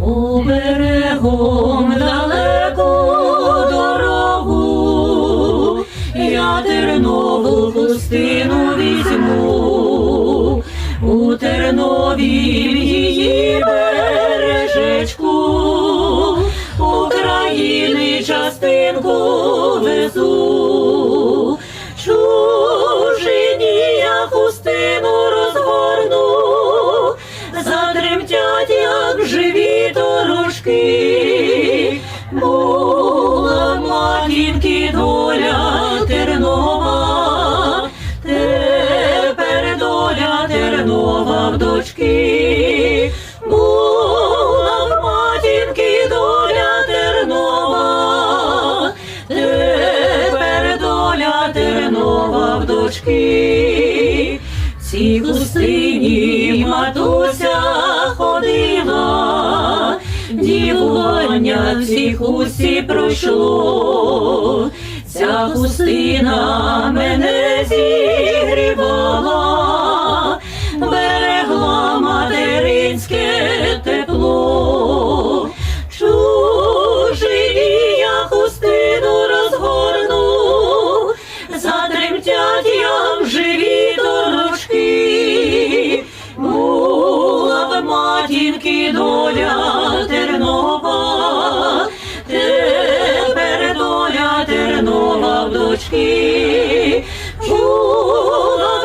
Оберегом далеку дорогу, я тернову пустину візьму, у Терновім її бережечку, України частинку везу, дорожки, була матінки доля тернова, тепер доля тернова в дочки, була матінки доля тернова, тепер доля в дочки. Цій хустині матуся дівування в цій хусті пройшло, ця хустина мене зігрівала, берегла материнське тепло, чужині я хустину розгорну, затремтять, як живі дорожки, була в матінки доля дочки, в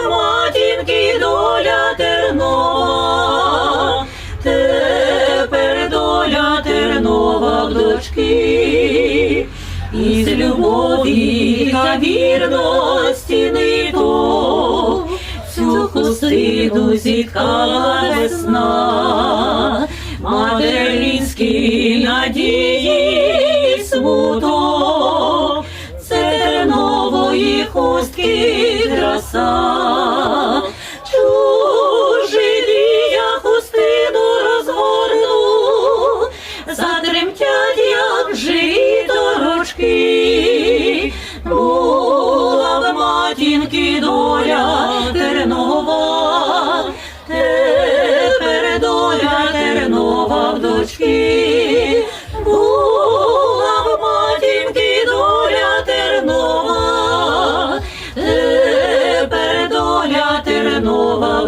матінки доля тернова, тепер доля тернова в дочки. Із любові та вірності ниток цю хустину зіткала весна, материнські надії хустки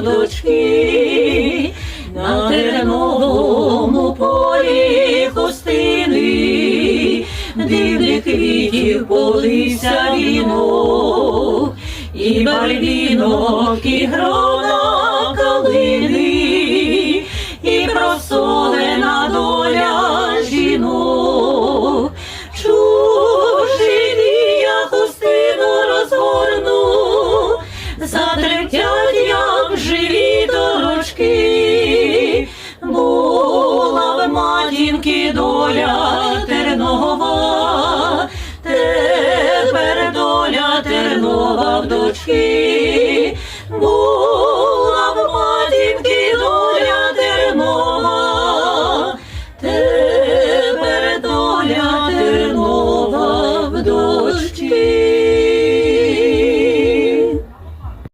дочки, на терновому полі хустини, дивних квітів полився вінок, і барвінок, і грона